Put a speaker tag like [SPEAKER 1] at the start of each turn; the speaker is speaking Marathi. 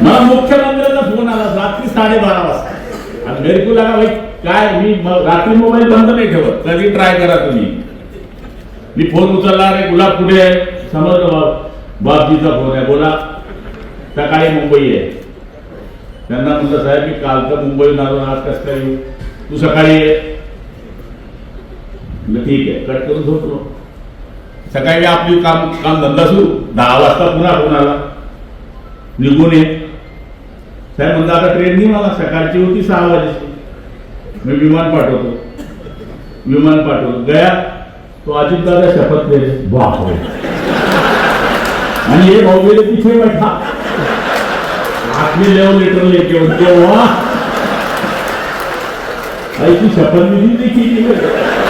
[SPEAKER 1] मला मुख्यमंत्र्यांचा फोन आला रात्री साडेबारा वाजता. आणि मेरे भाई काय मी रात्री मोबाईल बंद नाही ठेवत. कधी ट्राय करा तुम्ही? मी फोन उचलला अरे गुलाब कुठे आहे? समजलं बाब बापजीचा फोन आहे बोला. सकाळी मुंबई आहे. त्यांना म्हणलं साहेब मी तर मुंबईहून आलो आज कसं काय येऊ? तू सकाळी ये. ठीक आहे कट करून झोपलो. सकाळी आपली काम काम धंदा सुरू. दहा वाजता पुन्हा फोन आला. निघून ये. साहेब म्हणलं आता ट्रेन नाही मला सकाळची होती सहा वाजेची. मी विमान पाठवतो. विमान पाठवतो. गया तो अजित दादा शपथ ले बापरे. आणि हे भाऊ गेले तिथे बैठा. हाथ में ले लेटर लेके उनके वहां ऐसी शपथ भी नहीं देखी थी मैंने।